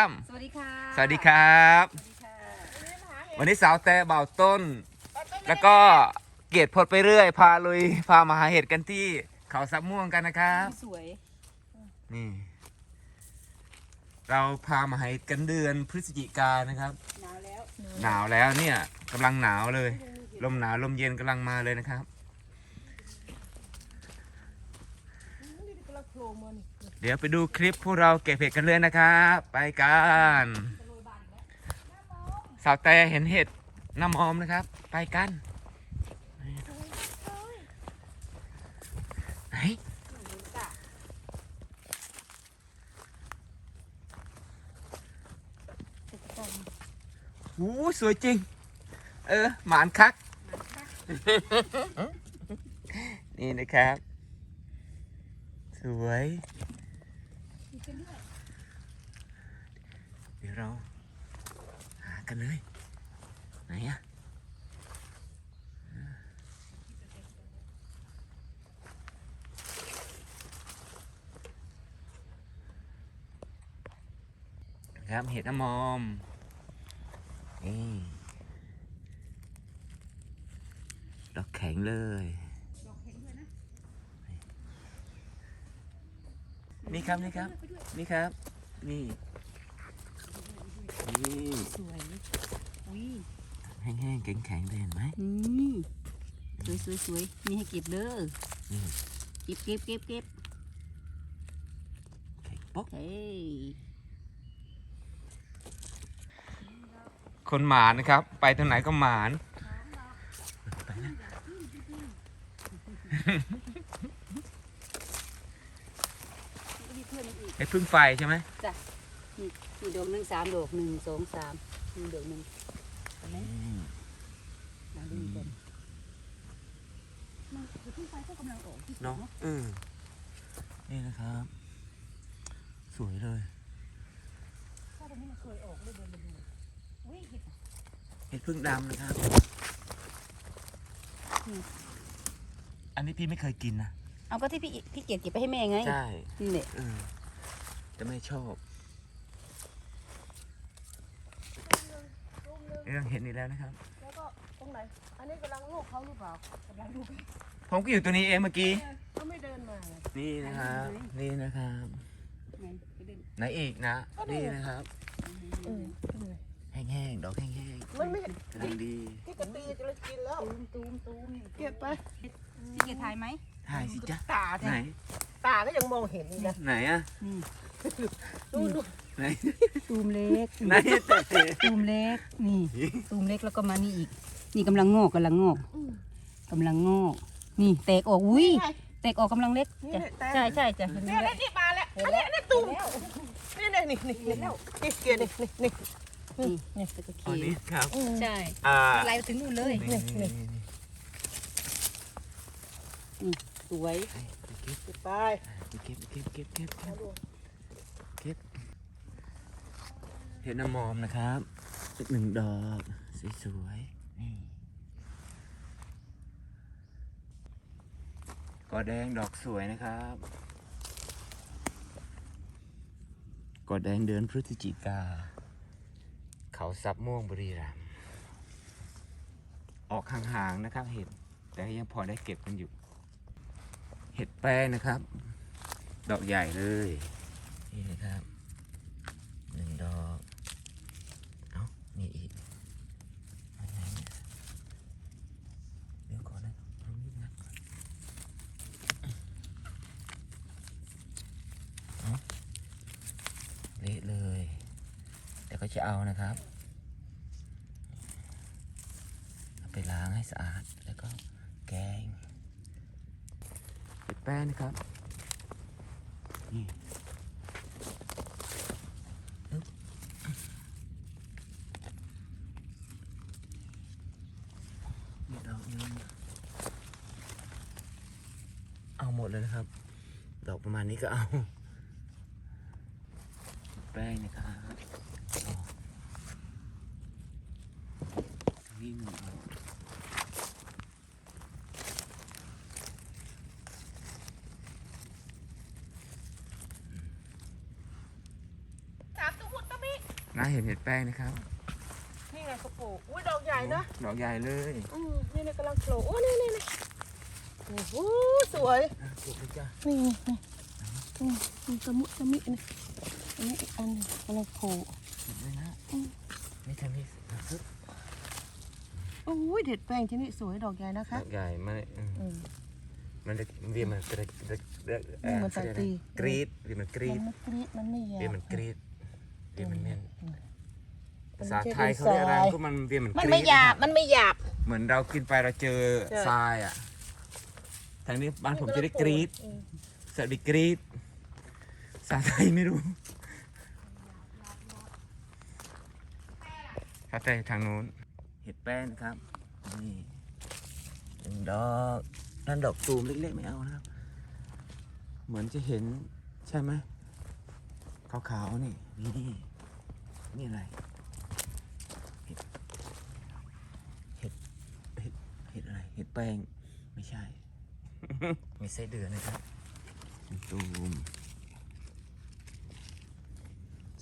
ครับสวัสดีค่ะ สวัสดีครับสวัสดีค่ะวันนี้สาวแต่เบาต้น แล้วก็เกียรติพดไปเรื่อย พาลุย พามาหาเห็ดกันที่เขาซับม่วงกันนะครับ สวย นี่ เราพามาหาเห็ดกันเดือนพฤศจิกายนนะครับ หนาวแล้ว หนาวแล้วเนี่ยกำลังหนาวเลย ลมหนาวลมเย็นกำลังมาเลยนะครับเดี๋ยวไปดูคลิปพวกเราเก็บเห็ดกันเลยนะครับ ไปกันสาวแต่เห็นเห็ดน้ำหอมนะครับ ไปกันไหนหูสวยจริง เออ หมานคัก นี่นะครับ สวย เดี๋ยวเราหากันเลย ไหนอะครับเห็ดน้ำมอมนี่ดอกแข็งเลย นี่ครับนี่ครับ นี่ครับ นี่นี่สวยอุ้ยแห้งๆแข็งๆเลยเห็นไหมนี่สวยสวยสวยมีให้เก็บเด้ออมเก็บเก็บเก็บเก็บแข็งป๊อกเฮ้ยคนหมานนะครับ ไปตรงไหนก็หมานไปนะ มีเพื่อนอีก ไอ้พึ่งไฟใช่ไหมนี่นี่ดอกหนึ่งสามดอกหนึ่งสองสามนี่ดอกหนึ่งเห็นไหมมาดูกันมันคือเพิ่งไฟก็กำลังออกที่สวเนาะยเออนี่นะครับ สวยเลยถ้าตรงนี้มันเคยออกเลยเดินมาดูอุ้ยเห็ดเห็ดพึ่งดำนะครับอืมอันนี้พี่ไม่เคยกินนะเอาก็ที่พี่พี่เกียรติเก็บไปให้แม่ไงใช่นี่แหละเออ แต่ไม่ชอบเรื่องเห็ดนี่แล้วนะครับ แล้วก็ตรงไหน อันนี้กำลังลูกเขาหรือเปล่ากำลังลูกผมก็อยู่ตัวนี้เองเมื่อกี้ เขาไม่เดินมาไงนี่นะครับ นี่นะครับไงไปเดินไหนอีกนะ นี่นะครับเออเป็นไงแห้งๆ ดอกแห้งมันไม่ๆกำลังดีที่กระตีจะเลยกินแล้ว ตูมตูมตูมเก็บไปพี่เกียรติถ่ายไหมถ่ายสิจ๊ะ ตาไหนเนี่ยตาก็ยังมองเห็นอีกนะไหนอะนี่ดูดู ไหนตูมเล็กไหนแต่ตูมเล็ก นี่ ตูมเล็กแล้วก็มานี่อีก นี่กำลังงอกกำลังงอกกำลังงอก นี่แตกออก อุ้ย แตกออกกำลังเล็กจ้ะใช่ใช่จ้ะเห็นเนี่ยแล้วนี่มาแล้วอันนี้อันนี้ตูมนี่นี่นี่นี่นี่นี่เกียร์นี่นี่นี่นี่นี่ตะอันเคีนี้ยนครับใช่อ่าไล่ไปถึงนู่นเลยนี่นี่สวยไปเก็บเก็บเก็บเก็บเก็บ เก็บเห็ดน้ำมอมนะครับอีกหนึ่งดอกสวยๆนี่กอแดงดอกสวยนะครับกอแดงเดือนพฤศจิกา เขาซับม่วงบุรีรัมย์ออกห่างๆนะครับเห็ดแต่ยังพอได้เก็บกันอยู่ เห็ดแป้งนะครับ ดอกใหญ่เลย นี่นะครับหนึ่งดอกเอามีอีกอไหนเนี่ยเดี๋ยวก่อนนะเอาลูกนัดก่อนเอาเละเลย แต่ก็จะเอานะครับเอาไปล้างให้สะอาดแล้วก็แกงเห็ดแป้งนะครับนี่อึ๊บนี่ดอกหนึงเอาหมดเลยนะครับ ดอกประมาณ นี้ก็เอา แป้งนะครับเอาทางนี้หนึ่งดอกสามตัวตะมีาเห็นเห็ดแป้งนะครับ นี่ไงกระโปรงอุ้ยดอกใหญ่นะดอกใหญ่เลย อืมนี่นี่กำลังโผล่โอ้นี่นี่นี่โอ้โหสวยอะเก็บเลยจ้ะนี่นี่นี่อื มนี่กระมุกระมิอันนี้อีกอันกำลังโผล่เลยนะนี่ทำนี่ซึบโอ้ยเด็ดแป้งที่นี่สวยดอกใหญ่นะคะ ดอกใหญ่มากมันเรียมันกระกระมันตีกรีดเรียมันกรีดมันกรีดมันไม่แยเรียมันกรีดเรียมันแม่นอืมภาษาไทยเขาเรียกอะไรก็มันเรียมันมันไม่หยาบมันไม่หยาบ เหมือนเรากินไปเราเจอทรายอะทางนี้บ้านผมจะได้กรีดสวัสดีกรีด ภาษาไทยไม่รู้ถ้าแต่ทางนู้น เห็ดแป้นครับ นี่หนึ่งดอกนั่นดอกตูมเล็กๆไม่เอานะครับ เหมือนจะเห็นใช่ไหมขาวๆนี่นี่นี่นี่อะไร เห็ด เห็ด เห็ด เห็ดอะไร เห็ดแป้ง ไม่ใช่ มีไส้เดือนนะครับหนึ่งตูม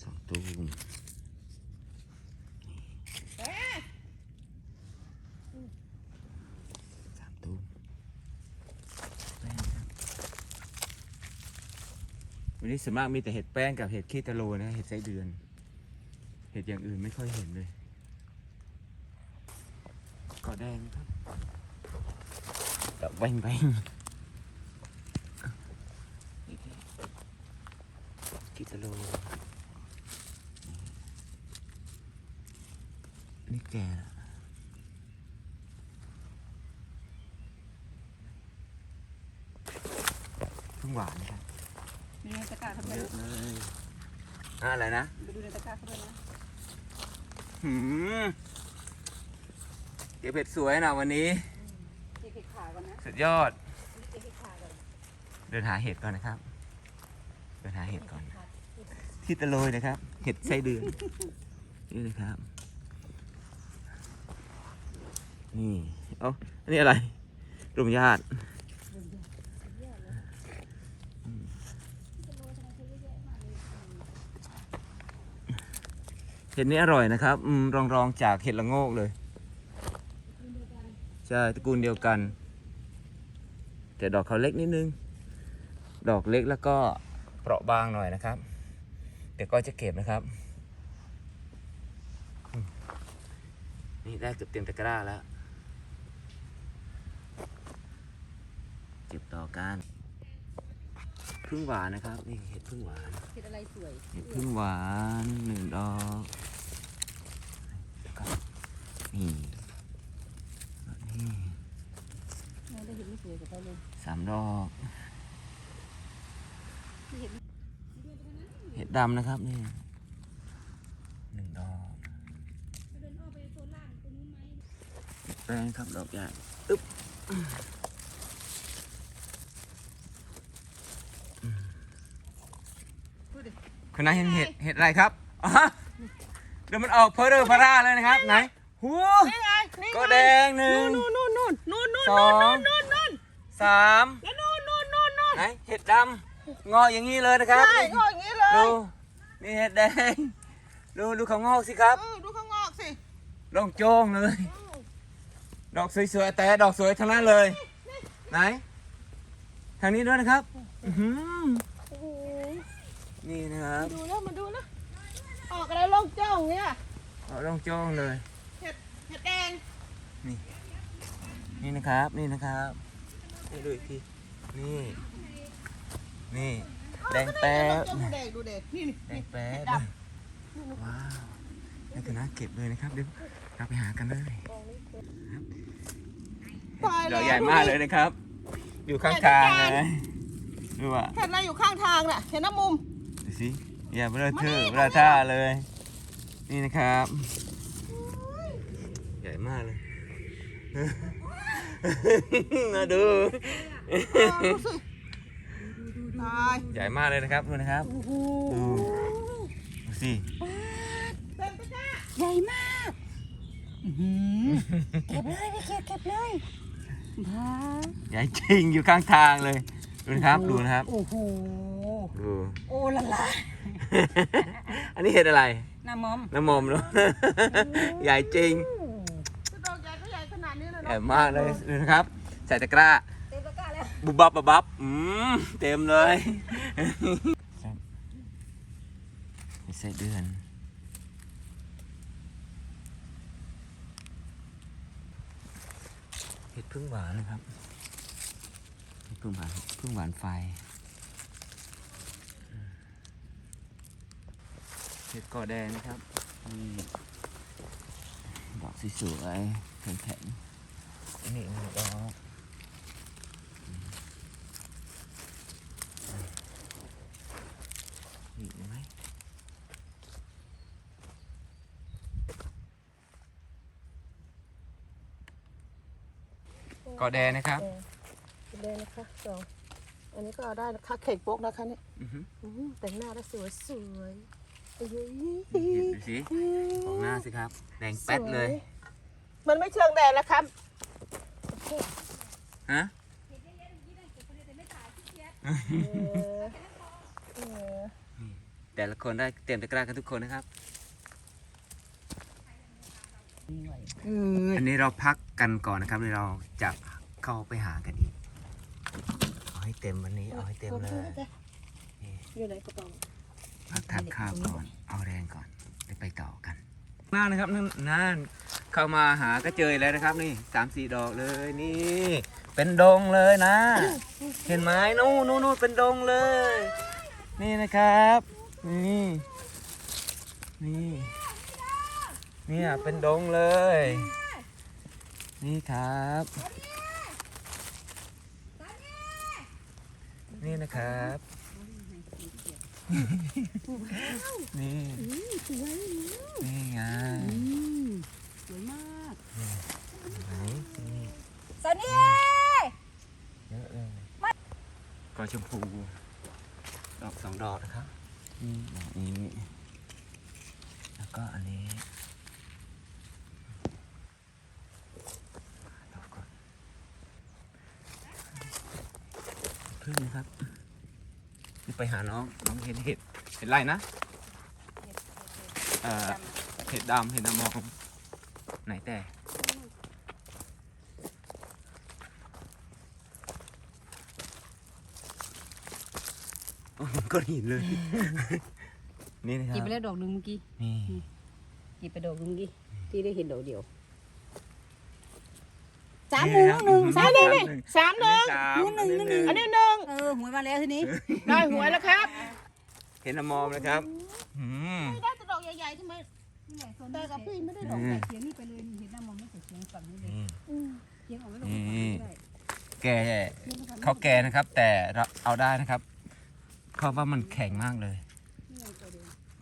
สอง ตูมสามตูมแป้งวันนี้ส่วนมากมีแต่เห็ดแป้งกับเห็ดขี้ตะโลนะเห็ดไส้เดือน เห็ดอย่างอื่นไม่ค่อยเห็นเลยกอแดงครับแบงแบงขี้ตะโล แก่ละเพิ่งหวานครับดูในตะกร้าเขาด้วยเยนะอะเลยอะอะไรนะไปดูในตะกร้าเขาด้วยนะหืมเก็บเห็ดสวยนะวันนี้ เก็บขาก่อนนะสุดยอด เก็บขาก่อนเดินหาเห็ดก่อนนะครับ เดินหาเห็ดก่อน ที่ตะโลยนะครับ เห็ดไส้เดือนนี่นะครับ นี่เอ้าอันนี้อะไรรุมญาติเห็ดนี้อร่อยนะครับอืมรองรองๆจากเห็ดละโงกเลยใช่ตระกูลเดียวกัน แต่ดอกเขาเล็กนิดนึง ดอกเล็กแล้วก็เปราะบางหน่อยนะครับ แต่ก็จะเก็บนะครับ นี่ได้เกือบเต็มตะกร้าแล้ว เก็บต่อกันพึ่งหวานนะครับนี่เห็ดพึ่งหวานเก็บอะไรสวยเห็ดพึ่งหวานหนึ่งดอกแล้วก็นี่นี่ไม่ได้เห็นไม่สวยกับเขาเลยสามดอกไม่เห็นเห็ดดำนะครับนี่หนึ่งดอกเห็ดแป้งครับดอกใหญ่อึ๊บ คุณนายเห็นเห็ดเห็ดอะไรครับอ๋อเดี๋ยวมันออกเพอเรอพาราเลยนะครับ ไหนหูนี่ไงนี่ไงก็แดงหนึ่งนู่นนู่นนู่นนู่นนู่นสนู่อนง นู่นนู่นสามแล้วนู่นนู่นนู่นนู่นไหนเห็ดดำงออย่างนี้เลยนะครับ ใช่งอกอย่างนี้เลยดูนี่เห็ดแดง ดูดูเขางอกสิครับ เออดูข้างงอกสิลองโจ้งเลยดอกสวยๆแต่ดอกสวยทั้งนั้นเลย ไหน ทางนี้ด้วยนะครับอื้อหือโอ้โห นี่นะครับดูแล้วมาดูนะออกอะไรลองจ้องเนี่ยเอาลองโจ้งเลย เห็ดเห็ดแดงนี่นะครับ นี่นะครับนี่ดูอีกที นี่ นี่ แดงแป๊บดูแดงดูแดงนี่นี่แดงแป๊บดว้าวนี่คือน่าเก็บเลยนะครับ เดี๋ยวเราไปหากันเลยตายดแล้อวกใหญ่มากเลยนะครับ อยู่ข้างทางเลยดูอะเห็ดอะไรอยู่ข้างทางน่ะเห็นน้ำมุมดู สิอย่าเบลอเธอมานี่เบลอท่าเลย นี่นะครับ ใหญ่มากเลยมาดูเออดูสิตายใหญ่มากเลยนะครับดูนะครับโอ้โหดูดูสิเต็มตะกร้าใหญ่มากอื้อหือเก็บเลยพี่เก็บเก็บเลยบ้าใหญ่จริงอยู่ข้างทางเลย ดูนะครับดูนะครับ โอ้โห ดูโอ้ละละอันนี้เห็ดอะไรหน้ามอมน้ำมอมเนาะ ใหญ่จริงดอกใหญ่ก็ใหญ่ขนาดนี้เลยใหญ่มากเลยนะครับ ใส่ตะกร้า เต็มตะกร้าแล้วบุบบับบับบับอืมเต็มเลยใส่เดือนเห็ดพึ่งหวานนะครับเห็ดพึ่งหวานพึ่งหวานไฟ เห็ดกอแดงนะครับนี่ดอกสวยๆแข็งๆนี่หนึ่งดอกนี่เห็นไหมกอแดงนะครับเดินนะคะสองอันนี้ก็เอาได้นะคะเข่งโป๊กนะคะเนี่ยอือหืออื้อหือแต่งหน้าแล้วสวยสวยเอ้ยนี่เห็ ดดูสิของหน้าสิครับ แดงแป๊ดเลย มันไม่เชิงแดดแล้วครับฮะเออเออแต่ละคนได้เตรียมตะกร้ากันทุกคนนะครับเอออันนี้เราพักกันก่อนนะครับเดี๋ยวเราจะเข้าไปหากันอีก เอาให้เต็มวันนี้ เอาให้เต็มเลย อยู่ในกระเป๋า พักทานข้าวก่อน เอาแรงก่อนไปไปต่อกัน มากนะครับนั่นนั่นเข้ามาหาก็เจอแล้วนะครับ นี่สามสี่ดอกเลยนี่ เป็นดงเลยนะ เห็นไหมนู่นนู่นนู่นเป็นดงเลย นี่นะครับ นี่นี่เนี่ยเป็นดงเลย นี่ครับ นี่นะครับ นี่นี่ไงสวยมากไหนนี่เยอะเลยกอชมพูดอกสองดอกนะครับนี่ดอกนี้แล้วก็อันนี้ดอกก่อนพึ่งนะครับ ไปหาน้องน้องเห็นเห็ดเห็ดไรนะเอ่อเห็ดดำเห็ดดำมองไหนแต่โอ้มันก็หินเลย นี่นะครักินบไปแล้วดอกหนึ่งเมื่อกี้นี่กินไปดอกหนึ่งเมื่อกี้ที่ได้เห็นดอกเดียวสาสามมหนึ่งหนึ่งสามหนึ่งสามหนึ่งหนึ่งหนึ่งหนึ่งอันนี้หนึ่งเออ หวยมาแล้วทีนี้ได้หวยแล้วครับ เห็นน้ำมอมนะครับอืมได้แต่ดอกใหญ่ๆทำไมแต่กับพี่ไม่ได้ดอกอืมเสียงนี่ไปเลยนี่เห็นหน้ามองไม่เสียเสียงฝั่งนี้เลยนี่อืมเสียงออกไม่ลงนี่ได้แก่เขาแก่นะครับ แต่เราเอาได้นะครับเขาว่ามันแข็งมากเลย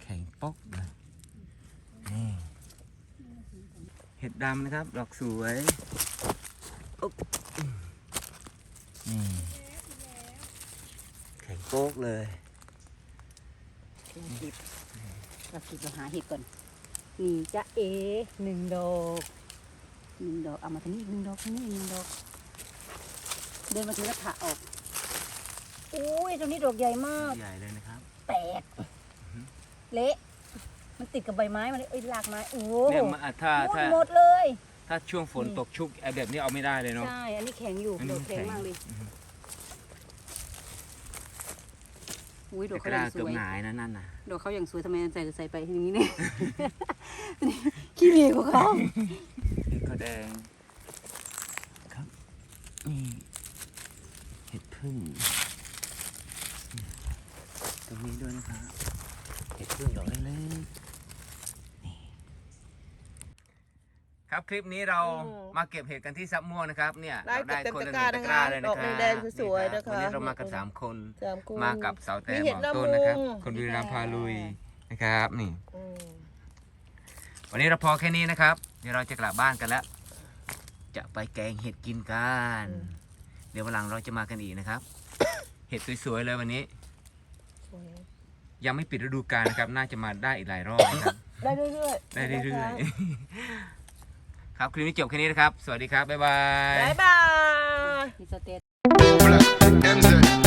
แข็งปกเลยนี่เห็ดดำนะครับ ดอกสวยอุ๊บนี่แข็ง โป๊กเลยเราคิดเราคิดเราหาเห็ดก่อนนี่จะเอหนึ่งดอกหนึ่งดอกเอามาทางนี้อีกหนึ่งดอกทางนี้อีกหนึ่งดอก เดินมาถึงกระถะออกอุ้ยตรงนี้ดอกใหญ่มากใหญ่เลยนะครับแตกเละมันติดกับใบไม้มันเลยเอ้ยรากไม้โอ้โหเนี่ยมันอะถ้าหมดถ้าหมดเลย ถ้าช่วงฝนตกชุกไอ้แบบนี้เอาไม่ได้เลยเนาะใช่อันนี้แข็งอยู่อันดนี้อกแข็งแข็งมากเลย อือฮึอุ้ยดอกกเขาระยัดางสเกือบวยหงายนะนั่นน่ะดอกเขายังสวยทำไมใส่ใส่ไปอย่างนี้เนี่ย ขี้เหร่กว่าเขาเห็ดขาวแดงครับนี่เห็ดพึ่งตรงนี้ด้วยนะครับเห็ดพึ่งดอกเล็กๆนี่ ครับคลิปนี้เราอืมมาเก็บเห็ดกันที่ซับม่วงนะครับเนี่ยได้เราได้เต็มคนละหตะนึ่งกร้าตะกร้าเลยนะดอกครับแดงๆสวยๆนะคะวันนี้เรามากันสามคนสามคู่มากับเสาแต่มีหเห็มดอละต้นนะครับมุง คนบุรีรัมย์พาลุยนะครับนี่ อืมวันนี้เราพอแค่นี้นะครับ เดี๋ยวเราจะกลับบ้านกันแล้ว จะไปแกงเห็ดกินกัน เดี๋ยววันหลังเราจะมากันอีกนะครับ เห็ดสวยๆเลยวันนี้ สวยยังไม่ปิดฤดูกาลนะครับ น่าจะมาได้อีกหลายรอบนะครับ ได้เรื่อยๆได้เรื่อยๆ ครับคลิปนี้จบแค่นี้นะครับ สวัสดีครับ บ๊ายบาย บ๊ายบาย มีสเตต Black MZ